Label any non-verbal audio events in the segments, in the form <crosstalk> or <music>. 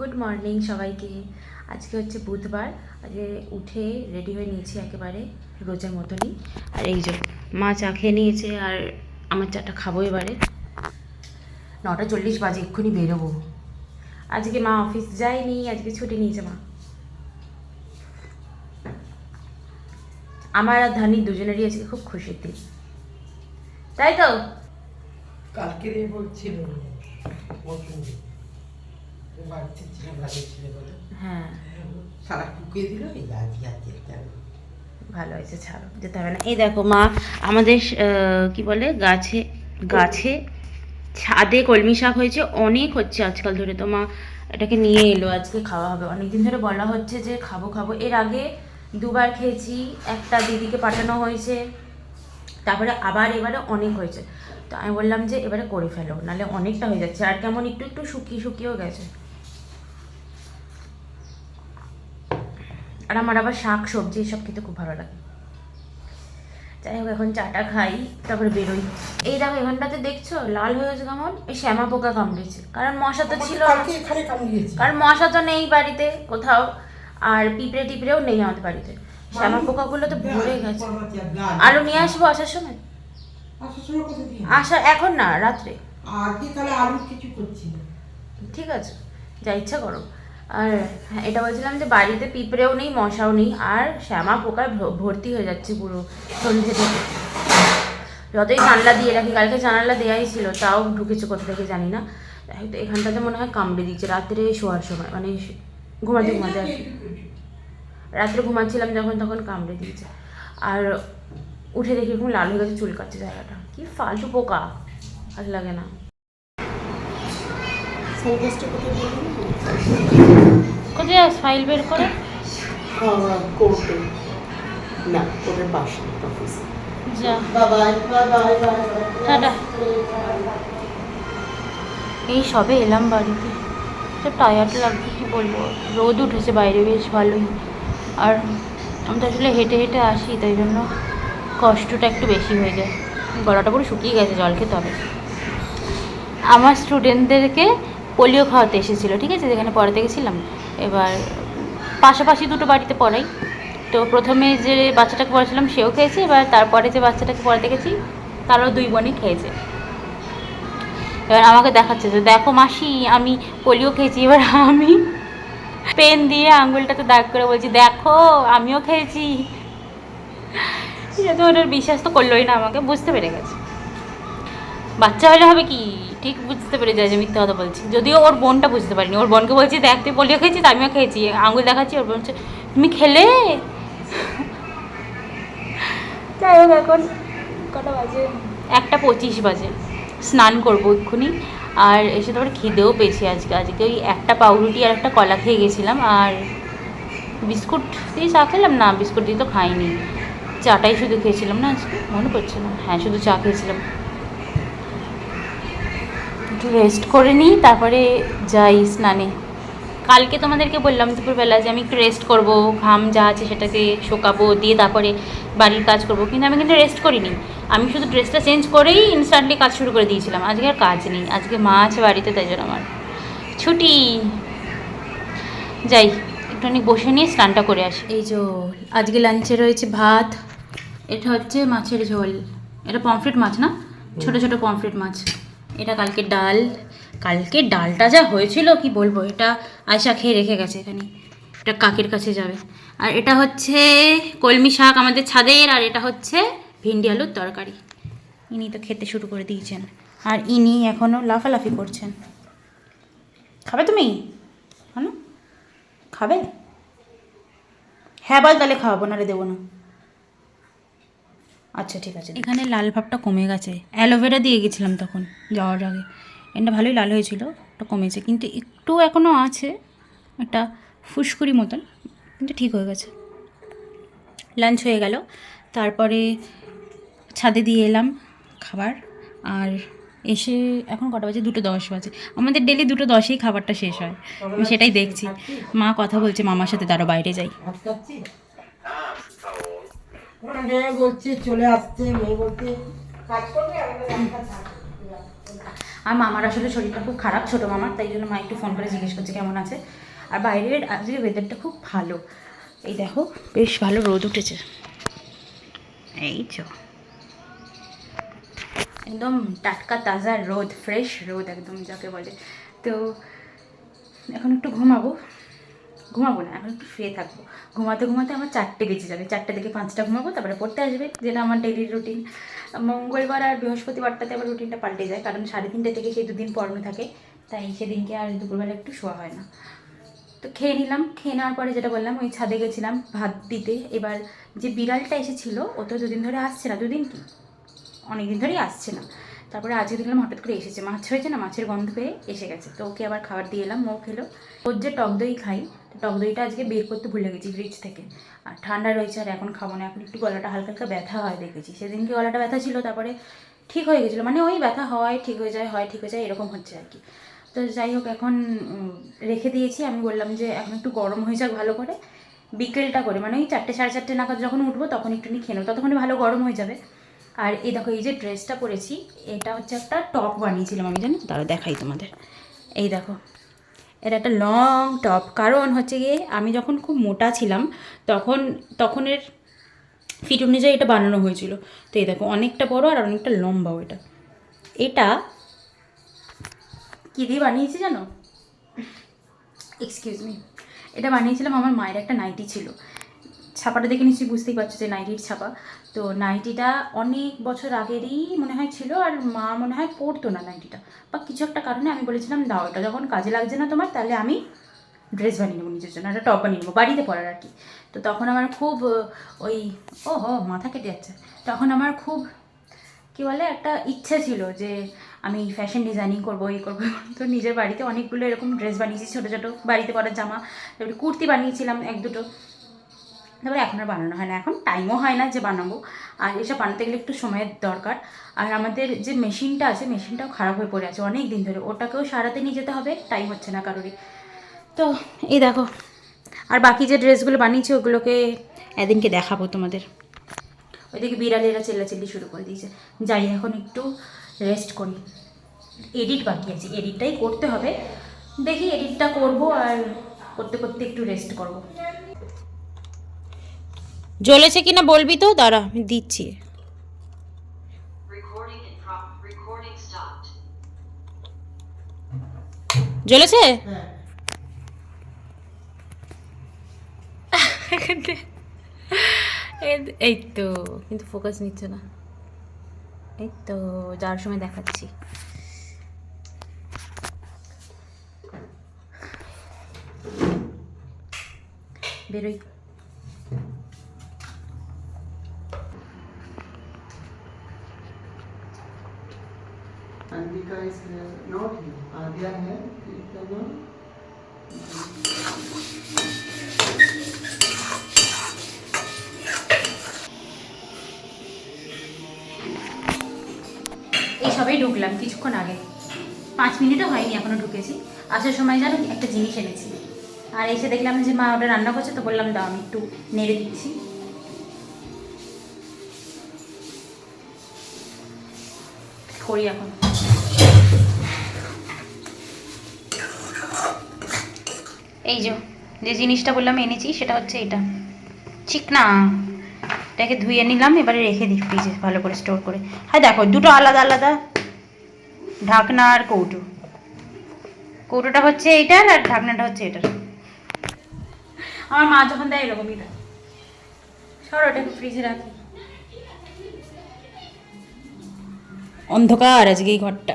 Good morning সবাইকে। আজকে হচ্ছে বুধবার। আজকে উঠে রেডি হয়ে নিয়েছি একেবারে রোজের মতনই। আর এই যে মা চা খেয়ে নিয়েছে আর আমার চাটা খাব এবারে। নটা চল্লিশ বাজে, এক্ষুনি বেরোবো। আজকে মা অফিস যায়নি, আজকে ছুটি নিয়েছে মা। আমার আর ধানি দুজনেরই আজকে খুব খুশির দিন। তাই তো? কালকে বলছিল পছন্দ বাড়িতে ছিল লাগে ছিল বলে হ্যাঁ। ভালো হয়েছে, ছাড়ো, যেতে হবে না। এই দেখো মা, আমাদের কি বলে, গাছে গাছে ছাদে কলমি শাক হয়েছে, অনেক হচ্ছে আজকাল ধরে। তো মা, এটাকে নিয়ে এলো, আজকে খাওয়া হবে। অনেকদিন ধরে বলা হচ্ছে যে খাব খাব। এর আগে দুবার খেয়েছি, একটা দিদিকে পাঠানো হয়েছে, তারপরে আবার এবারে অনেক হয়েছে। তো আমি বললাম যে, এবারে করে ফেলো, নাহলে অনেকটা হয়ে যাচ্ছে। আর কেমন, একটু একটু শুকিয়ে, শুকিয়েও গেছে। আর আমার আবার শাক সবজি এসব খেতে খুব ভালো লাগে। যাই হোক এখন চাটা খাই তারপরে বেরোই। এই দেখো এখানটাতে দেখছ? লাল হয়ে গেছে কেমন? এই শ্যামা পোকা কামড়েছে। কারণ মশা তো ছিল কারণ মশা তো নেই বাড়িতে কোথাও আর পিঁপড়ে টিপড়েও নেই আমাদের বাড়িতে। শ্যামা পোকাগুলো তো ভরে গেছে। আলু নিয়ে আসব আসার সময়? আসা এখন না রাত্রে। আজকে তাহলে আলু কিছু করছি। ঠিক আছে যা ইচ্ছা করো। আর হ্যাঁ এটা বলছিলাম যে বাড়িতে পিঁপড়েও নেই, মশাও নেই, আর শ্যামা পোকায় ভর্তি হয়ে যাচ্ছে পুরো সন্ধে থেকে। যতই জানলা দিয়ে রাখি, কালকে জানালা দেওয়াই ছিল, তাও ঢুকেছে কোথা থেকে জানি না। হয়তো এখানটাতে মনে হয় কামড়ে দিচ্ছে রাত্রে শোয়ার সময় মানে ঘুমাতে ঘুমাতে আর কি। রাত্রে ঘুমাচ্ছিলাম যখন, তখন কামড়ে দিয়েছে। আর উঠে দেখি এরকম লাল হয়ে গেছে, চুল কাটছে জায়গাটা। কি ফালতু পোকা ভালো লাগে না। কোথায় ফাইল বের করে। কোর্টে। না কোর্টের পাশে অফিস যা। টাটা। এই সবে এলাম বাড়িতে। তো টায়ার্ড লাগবে কি বলব? রোদ উঠেছে বাইরে বেশ ভালোই। আর আমি তো আসলে হেঁটে হেঁটে আসি তাই জন্য কষ্টটা একটু বেশি হয়ে যায়। গলাটা পুরো শুকিয়ে গেছে জল খেতে হবে। আমার স্টুডেন্টদেরকে পোলিও খাওয়াতে এসেছিল, ঠিক আছে? যেখানে পড়াতে গেছিলাম এবার পাশাপাশি দুটো বাড়িতে পড়াই। তো প্রথমে যে বাচ্চাটাকে পড়াছিলাম সেও খেয়েছে। এবার তারপরে যে বাচ্চাটাকে পড়াতে গেছি তারও দুই বোনই খেয়েছে। এবার আমাকে দেখাচ্ছে যে, দেখো মাসি, আমি পোলিও খেয়েছি। এবার আমি পেন দিয়ে আঙুলটাতে দাগ করে বলছি, দেখো, আমিও খেয়েছি। ওটার বিশ্বাস তো করলোই না আমাকে, বুঝতে পেরে গেছে। বাচ্চা হলে হবে কি? ঠিক বুঝতে পেরে যায় যে মিথ্যা কথা বলছি। যদিও ওর বোনটা বুঝতে পারিনি। ওর বোনকে বলছি দেখ তুই পোলিও খেয়েছিস আমিও খেয়েছি। আঙুল দেখাচ্ছি ওর বোন তুমি খেলে? যাই হোক এখন কটা বাজে? একটা পঁচিশ বাজে। স্নান করব এক্ষুনি। আর এসে তারপরে খিদেও পেয়েছি আজকে। আজকে ওই একটা পাউরুটি আর একটা কলা খেয়ে গেছিলাম। আর বিস্কুট দিয়ে চা খেলাম। না বিস্কুট দিয়ে তো খাইনি। চাটাই শুধু খেয়েছিলাম না আজকে। মনে পড়ছে না। হ্যাঁ শুধু চা খেয়েছিলাম। একটু রেস্ট করে নিই, তারপরে যাই স্নানে। কালকে তোমাদেরকে বললাম দুপুরবেলা যে আমি একটু রেস্ট করব, ঘাম যা আছে সেটাকে শোকাবো, দিয়ে তারপরে বাড়ির কাজ করব। কিন্তু আমি কিন্তু রেস্ট করিনি। আমি শুধু ড্রেসটা চেঞ্জ করেই ইনস্ট্যান্টলি কাজ শুরু করে দিয়েছিলাম। আজকে আর কাজ নেই। আজকে মা আছে বাড়িতে, তাই জন্য আমার ছুটি। যাই, একটুখানি বসে নিয়ে স্নানটা করে আসি। এই যে আজকে লাঞ্চে রয়েছে ভাত, এটা হচ্ছে মাছের ঝোল। এটা পমফ্রেট মাছ না? ছোট ছোট পমফ্রেট মাছ। এটা কালকে ডাল। কালকে ডালটা যা হয়েছিল, কি বলব? এটা আয়সা খেয়ে রেখে গেছে এখানে। এটা কাকের কাছে যাবে। আর এটা হচ্ছে কলমি শাক আমাদের ছাদের, আর এটা হচ্ছে ভিন্ডি আলুর তরকারি। ইনি তো খেতে শুরু করে দিয়েছেন। আর ইনি এখনও লাফালাফি করছেন। খাবে তুমি? খাবে? হ্যাঁ বল, তাহলে খাওয়াবো, নাহলে দেবো না। আচ্ছা ঠিক আছে। এখানে লাল ভাবটা কমে গেছে। অ্যালোভেরা দিয়ে গেছিলাম তখন যাওয়ার আগে। এটা ভালোই লাল হয়েছিল ওটা কমেছে। কিন্তু একটু এখনও আছে একটা ফুসকুড়ি মতন কিন্তু ঠিক হয়ে গেছে। লাঞ্চ হয়ে গেল। তারপরে ছাদে দিয়ে এলাম খাবার। আর এসে এখন কটা বাজে? দুটো দশ বাজে। আমাদের ডেলি দুটো দশেই খাবারটা শেষ হয়। আমি সেটাই দেখছি। মা কথা বলছে মামার সাথে তারও বাইরে যাই। চলে আসছে থাক। আর মামার আসলে শরীরটা খুব খারাপ, ছোটো মামার তাই জন্য মা একটু ফোন করে জিজ্ঞেস করছে, কেমন আছে? আর বাইরের আজকে ওয়েদারটা খুব ভালো। এই দেখো, বেশ ভালো রোদ উঠেছে। এই চো একদম টাটকা, তাজা রোদ ফ্রেশ রোদ, একদম যাকে বলে। তো এখন একটু ঘুমাবো। ঘুমাবো না, এখন একটু শুয়ে থাকব। ঘুমাতে ঘুমাতে আমার চারটে বেজে যাবে, চারটে থেকে পাঁচটা ঘুমাবো, তারপরে পড়তে আসবে, যেটা আমার ডেইলি রুটিন মঙ্গলবার আর বৃহস্পতিবারটাতে আবার রুটিনটা পাল্টে যায়, কারণ সাড়ে তিনটে থেকে সেই দুদিন পড়ানো থাকে, তাই সেদিনকে আর দুপুরবেলা একটু শোয়া হয় না। তো খেয়ে নিলাম, খেয়ে নেওয়ার পরে যেটা বললাম, ওই ছাদে গেছিলাম ভাত দিতে। এবার যে বিড়ালটা এসেছিল, ও তো দুদিন ধরে আসছে না, দুদিন কি? অনেক দিন ধরেই আসছে না। তারপরে আজকে দেখলাম হঠাৎ করে এসেছে, মাছ হয়েছে না, মাছের গন্ধ পেয়ে এসে গেছে। তো ওকে আবার খাবার দিয়ে এলাম, ও খেলো। ওর যে টক দই খাই টক দইটা আজকে বের করতে ভুলে গেছি ফ্রিজ থেকে। আর ঠান্ডা রয়েছে আর এখন খাব না। এখন একটু গলাটা হালকা হালকা ব্যথা হয় দেখেছি। সেদিনকে গলাটা ব্যথা ছিল তারপরে ঠিক হয়ে গেছিল। মানে ওই ব্যথা হয় ঠিক হয়ে যায় হয় ঠিক হয়ে যায় এরকম হচ্ছে আর কি। তো যাই হোক এখন রেখে দিয়েছি। আমি বললাম যে এখন একটু গরম হয়ে যাক ভালো করে। বিকেলটা করে মানে ওই চারটে সাড়ে চারটে নাগাদ যখন উঠবো তখন একটুখানি খেয়ে নেব। ততক্ষণে ভালো গরম হয়ে যাবে। আর এই দেখো এই যে ড্রেসটা পরেছি এটা হচ্ছে একটা টপ বানিয়েছিলাম আমি জানি? তারা দেখাই তোমাদের। এই দেখো এটা একটা লং টপ কারণ হচ্ছে গিয়ে আমি যখন খুব মোটা ছিলাম, তখন, তখনের ফিট অনুযায়ী এটা বানানো হয়েছিল। তো এই দেখো, অনেকটা বড় আর অনেকটা লম্বাও এটা। এটা কী দিয়ে বানিয়েছি জানো? এক্সকিউজ মি এটা বানিয়েছিলাম আমার মায়ের একটা নাইটি ছিল। ছাপাটা দেখে নিশ্চয়ই বুঝতেই পারছ যে নাইটির ছাপা। তো নাইটিটা অনেক বছর আগেরই মনে হয় ছিল আর মা মনে হয় পরতো না নাইটিটা বা কিছু একটা কারণে আমি বলেছিলাম, দাও, এটা যখন কাজে লাগছে না তোমার, তাহলে আমি ড্রেস বানিয়ে নেব নিজের জন্য, একটা টপ বানিয়ে নেব, বাড়িতে পরার আর কি। তো তখন আমার খুব ওই ও হো মাথা কেটে যাচ্ছে। তখন আমার খুব, কী বলে, একটা ইচ্ছে ছিল যে আমি ফ্যাশন ডিজাইনিং করব, এই করব। তো নিজের বাড়িতে অনেকগুলো এরকম ড্রেস বানিয়েছি, ছোটো ছোটো, বাড়িতে পরার জামা, তারপরে কুর্তি বানিয়েছিলাম, এক দুটো। তারপরে এখন আর বানানো হয় না। এখন টাইমও হয় না যে বানাবো। আর এসব বানাতে গেলে একটু সময়ের দরকার। আর আমাদের যে মেশিনটা আছে, মেশিনটাও খারাপ হয়ে পড়ে আছে অনেক দিন ধরে। ওটাকেও সারাতে নিয়ে যেতে হবে টাইম হচ্ছে না কারোরই। তো এই দেখো, আর বাকি যে ড্রেসগুলো বানিয়েছি, ওগুলোকে এদিনকে দেখাবো তোমাদের। ওইদিকে বিড়ালেরা চেল্লাচিল্লি শুরু করে দিয়েছে। যাই, এখন একটু রেস্ট করি। এডিট বাকি আছে। এডিটটাই করতে হবে। দেখি এডিটটা করব আর করতে করতে একটু রেস্ট করব। জ্বলেছে কিনা বলবি তো? দাঁড়া আমি দিচ্ছি. জ্বলেছে? হ্যাঁ। <laughs> এই- এই তো কিন্তু ফোকাস নিচ্ছে না। এই তো যাওয়ার সময় দেখাচ্ছি। বেরোই। here. They are here. এই সবেই ঢুকলাম কিছুক্ষণ আগে পাঁচ মিনিটও হয়নি এখনও ঢুকেছি আসার সময় জানো একটা জিনিস এনেছি আর এসে দেখলাম যে মা ওটা রান্না করছে, তো বললাম, দাও, আমি একটু নেড়ে দিচ্ছি করি এখন এই যে যে জিনিসটা বললাম এনেছি, সেটা হচ্ছে এটা। চিকনা এটাকে ধুয়ে নিলাম, এবারে রেখে দিই ফ্রিজে ভালো করে স্টোর করে। হ্যাঁ দেখো, দুটো আলাদা আলাদা। ঢাকনা আর কৌটো। কৌটোটা হচ্ছে এইটার আর ঢাকনাটা হচ্ছে এটার। আমার মা যখন দেয় এরকমই দেয়। সর ওটাকে ফ্রিজে রাখি। অন্ধকার আজকে এই ঘরটা।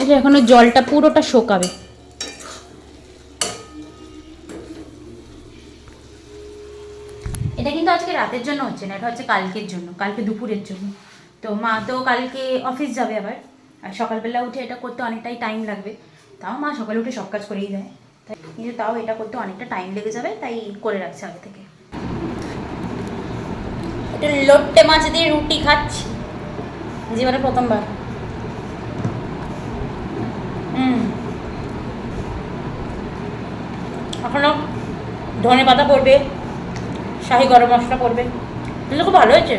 এটা এখনও জলটা পুরোটা শোকাবে। এটা কিন্তু আজকে রাতের জন্য হচ্ছে না এটা হচ্ছে কালকের জন্য কালকে দুপুরের জন্য। তো মা তো কালকে অফিস যাবে আবার আর সকালবেলা উঠে এটা করতে অনেকটাই টাইম লাগবে। তাও মা সকালে উঠে সব কাজ করেই দেয়। তাই কিন্তু তাও এটা করতে অনেকটা টাইম লেগে যাবে তাই করে রাখছে আগে থেকে। একটু লোট্টে মাছ দিয়ে রুটি খাচ্ছি। জীবনে প্রথমবার। এখনও ধনে পাতা পড়বে, শাহি গরম মশলা পড়বে। কিন্তু খুব ভালো হয়েছে।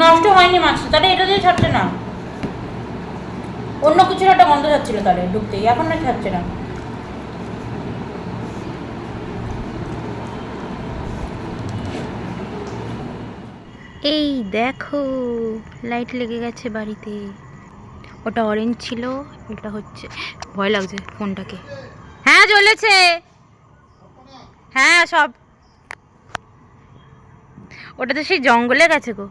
নষ্ট হয়নি মাছটা, তাহলে এটা দিয়ে ছাড়ছে না। অন্য কিছুর একটা গন্ধ যাচ্ছিল তাহলে ঢুকতেই, এখন না ছাড়ছে না। এই দেখো, লাইট লেগে গেছে বাড়িতে। ওটা অরেঞ্জ ছিল এটা হচ্ছে ভয় লাগছে ফোনটাকে। হ্যাঁ জ্বলেছে। হ্যাঁ সব। ওটা তো সেই জঙ্গলে গেছে গো।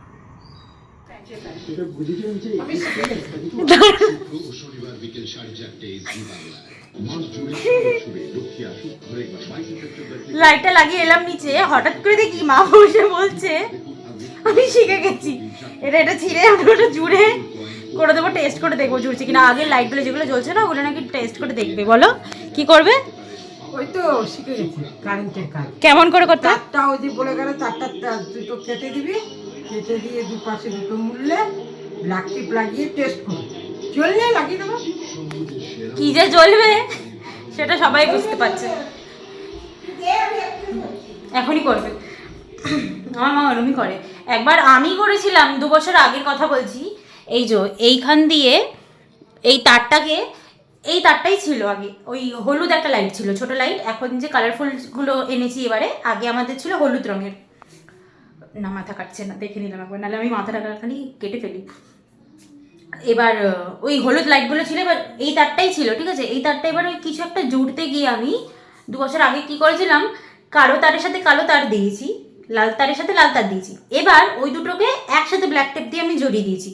শনিবার বিকেল সাড়ে চারটে লাইটটা লাগিয়ে এলাম নিচে হঠাৎ করে দেখি মা বসে বলছে আমি শিখে গেছি। এটা এটা ছিঁড়ে আমি ওটা জুড়ে করে দেবো টেস্ট করে দেখব জুড়ছে কিনা। আগে লাইটগুলো যেগুলো জ্বলছে না ওগুলো নাকি টেস্ট করে দেখবে বলো। কি করবে? ওই তো শিখে গেছি কারেন্টের কাজ। কেমন করে করতে? তারটা ওই যে বলে গেল তারটা তার দুটো কেটে দিবি কেটে দিয়ে দুপাশে দুটো মূল্যে ব্ল্যাক টিপ লাগিয়ে টেস্ট করবি। চললে লাগিয়ে দেবো। কি যে জ্বলবে সেটা সবাই বুঝতে পারছে। এখনই করবে। আমার মা ওরমই করে। একবার আমি করেছিলাম দু বছর আগের কথা বলছি এই যে, এইখান দিয়ে এই তারটাকে, এই তারটাই ছিল আগে। ওই হলুদ একটা লাইট ছিল, ছোট লাইট এখন যে কালারফুলগুলো এনেছি এবারে, আগে আমাদের ছিল হলুদ রঙের। না, মাথা কাটছে না, দেখে নিলাম একবার, নাহলে আমি মাথাটা খালি কেটে ফেলি। এবার ওই হলুদ লাইটগুলো ছিল, এবার এই তারটাই ছিল, ঠিক আছে? এই তারটা এবার ওই কিছু একটা জুড়তে গিয়ে আমি দু বছর আগে কি করেছিলাম, কালো তারের সাথে কালো তার দিয়েছি, লাল তারের সাথে লাল তার দিয়েছি। এবার ওই দুটোকে একসাথে ব্ল্যাক টেপ দিয়ে আমি জড়িয়ে দিয়েছি।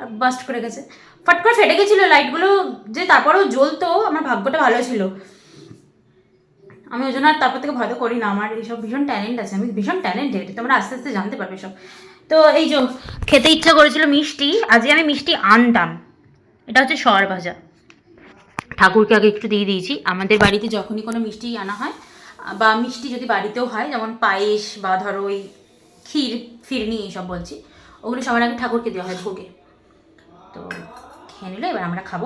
আর বাস্ট করে গেছে। ফট করে ফেটে গেছিল লাইটগুলো যে তারপরেও জ্বলতো, আমার ভাগ্যটা ভালো ছিল। আমি ওই জন্য আর তারপর থেকে ভয় করি না, আমার এইসব ভীষণ ট্যালেন্ট আছে, আমি ভীষণ ট্যালেন্টেড তোমরা আস্তে আস্তে জানতে পারবে সব। তো এই যে, খেতে ইচ্ছা করেছিল মিষ্টি, আজকে আমি মিষ্টি আনতাম। এটা হচ্ছে সর ভাজা। ঠাকুরকে আগে একটু দিয়ে দিয়েছি। আমাদের বাড়িতে যখনই কোনো মিষ্টি আনা হয়, বা মিষ্টি যদি বাড়িতেও হয়, যেমন পায়েস বা ধরো ওই ক্ষীর, ফিরনি এইসব বলছি, ওগুলো সবার আগে ঠাকুরকে দেওয়া হয় ভোগে। তো খেয়ে নিলো, এবার আমরা খাব।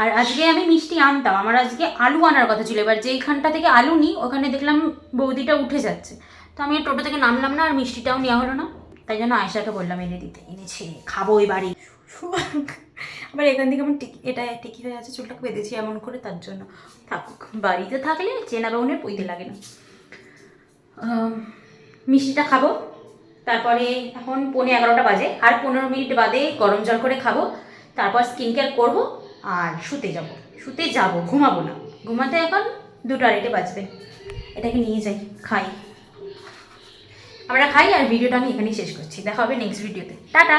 আর আজকে আমি মিষ্টি আনতাম, আমার আজকে আলু আনার কথা ছিল। এবার যেইখানটা থেকে আলু নিই, ওখানে দেখলাম বৌদিটা উঠে যাচ্ছে। তো আমি টোটো থেকে নামলাম না, আর মিষ্টিটাও নেওয়া হলো না। তাই জন্য আয়সাকে বললাম, এনে দিতে, এনেছে, খাব ওই বাড়ি আবার এখান থেকে আমার টিকি, এটা টিকি হয়ে আছে চুলটাকে বেঁধেছি এমন করে, তার জন্য থাকুক। বাড়িতে থাকলে চেনা বাউনের পইতে লাগে না। মিষ্টিটা খাব। তারপরে এখন পনে এগারোটা বাজে। আর পনেরো মিনিট বাদে গরম জল করে খাব। তারপর স্কিন কেয়ার করব আর শুতে যাব। শুতে যাব, ঘুমাবো না। ঘুমাতে এখন দুটো আড়াইটে বাজবে। এটাকে নিয়ে যাই, খাই। আমরা খাই আর ভিডিওটা আমি এখানেই শেষ করছি। দেখা হবে নেক্সট ভিডিওতে টাটা!